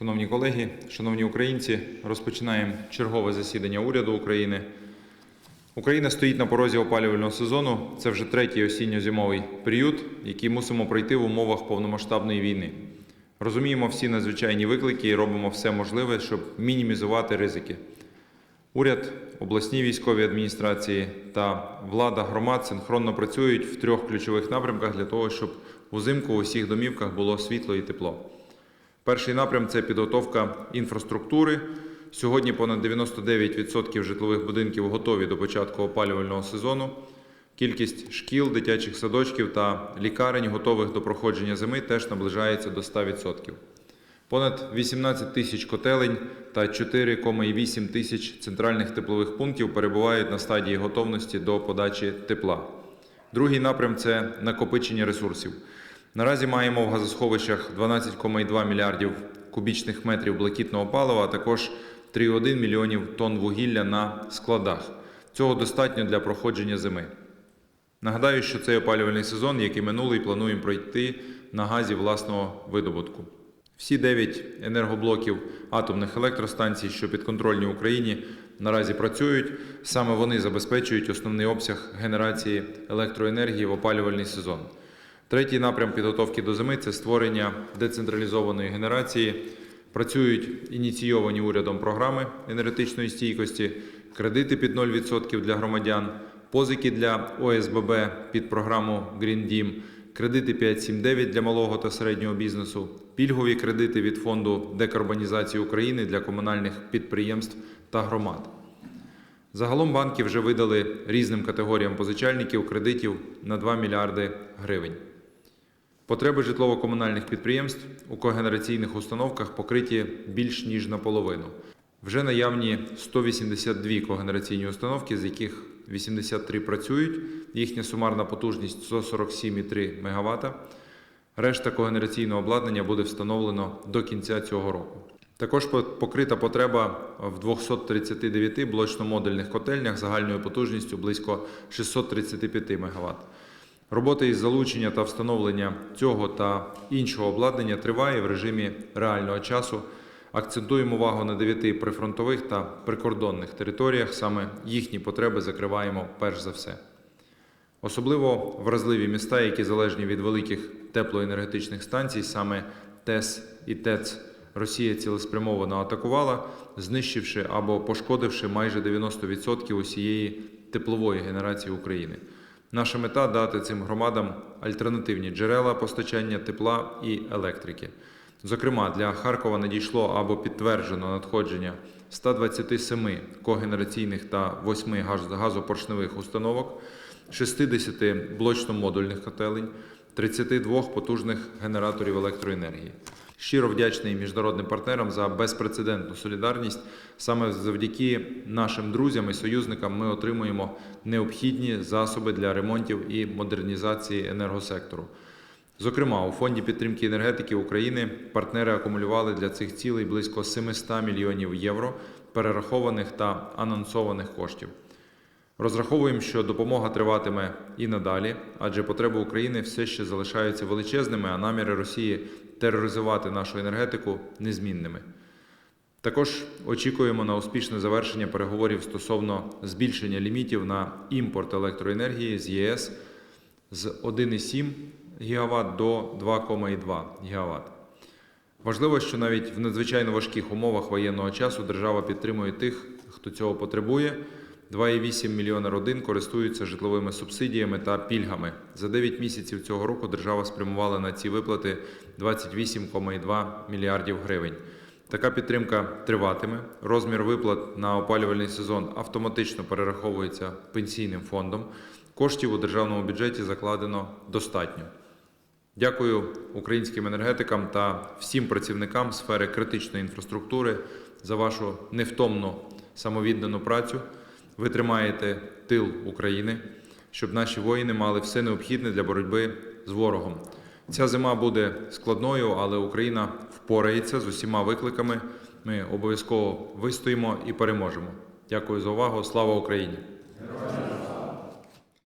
Шановні колеги, шановні українці, розпочинаємо чергове засідання уряду України. Україна стоїть на порозі опалювального сезону. Це вже третій осінньо-зимовий період, який мусимо пройти в умовах повномасштабної війни. Розуміємо всі надзвичайні виклики і робимо все можливе, щоб мінімізувати ризики. Уряд, обласні військові адміністрації та влада громад синхронно працюють в трьох ключових напрямках для того, щоб узимку у всіх домівках було світло і тепло. Перший напрям це підготовка інфраструктури. Сьогодні понад 99% житлових будинків готові до початку опалювального сезону. Кількість шкіл, дитячих садочків та лікарень, готових до проходження зими, теж наближається до 100%. Понад 18 тисяч котелень та 4,8 тисяч центральних теплових пунктів перебувають на стадії готовності до подачі тепла. Другий напрям це накопичення ресурсів. Наразі маємо в газосховищах 12,2 мільярдів кубічних метрів блакитного палива, а також 3,1 мільйонів тонн вугілля на складах. Цього достатньо для проходження зими. Нагадаю, що цей опалювальний сезон, як і минулий, плануємо пройти на газі власного видобутку. Всі 9 енергоблоків атомних електростанцій, що підконтрольні Україні, наразі працюють. Саме вони забезпечують основний обсяг генерації електроенергії в опалювальний сезон. Третій напрям підготовки до зими це створення децентралізованої генерації. Працюють ініційовані урядом програми енергетичної стійкості, кредити під 0% для громадян, позики для ОСББ під програму Green Dім, кредити 579 для малого та середнього бізнесу, пільгові кредити від фонду декарбонізації України для комунальних підприємств та громад. Загалом банки вже видали різним категоріям позичальників кредитів на 2 мільярди гривень. Потреби житлово-комунальних підприємств у когенераційних установках покриті більш ніж наполовину. Вже наявні 182 когенераційні установки, з яких 83 працюють. Їхня сумарна потужність 147,3 МВт. Решта когенераційного обладнання буде встановлено до кінця цього року. Також покрита потреба в 239 блочно-модульних котельнях загальною потужністю близько 635 МВт. Робота із залучення та встановлення цього та іншого обладнання триває в режимі реального часу. Акцентуємо увагу на дев'яти прифронтових та прикордонних територіях. Саме їхні потреби закриваємо перш за все. Особливо вразливі міста, які залежні від великих теплоенергетичних станцій, саме ТЕС і ТЕЦ, Росія цілеспрямовано атакувала, знищивши або пошкодивши майже 90% усієї теплової генерації України. Наша мета дати цим громадам альтернативні джерела постачання тепла і електрики. Зокрема, для Харкова надійшло або підтверджено надходження 127 когенераційних та 8 газ- газопоршневих установок, 60 блочно-модульних котелень, 32 потужних генераторів електроенергії. Щиро вдячний міжнародним партнерам за безпрецедентну солідарність. Саме завдяки нашим друзям і союзникам ми отримуємо необхідні засоби для ремонтів і модернізації енергосектору. Зокрема, у фонді підтримки енергетики України партнери акумулювали для цих цілей близько 700 мільйонів євро перерахованих та анонсованих коштів. Розраховуємо, що допомога триватиме і надалі, адже потреби України все ще залишаються величезними, а наміри Росії тероризувати нашу енергетику незмінними. Також очікуємо на успішне завершення переговорів стосовно збільшення лімітів на імпорт електроенергії з ЄС з 1,7 ГВт до 2,2 ГВт. Важливо, що навіть в надзвичайно важких умовах воєнного часу держава підтримує тих, хто цього потребує. 2,8 мільйона родин користуються житловими субсидіями та пільгами. За 9 місяців цього року держава спрямувала на ці виплати 28,2 мільярдів гривень. Така підтримка триватиме. Розмір виплат на опалювальний сезон автоматично перераховується пенсійним фондом. Коштів у державному бюджеті закладено достатньо. Дякую українським енергетикам та всім працівникам сфери критичної інфраструктури за вашу невтомну самовіддану працю. Ви тримаєте тил України, щоб наші воїни мали все необхідне для боротьби з ворогом. Ця зима буде складною, але Україна впорається з усіма викликами. Ми обов'язково вистоїмо і переможемо. Дякую за увагу. Слава Україні!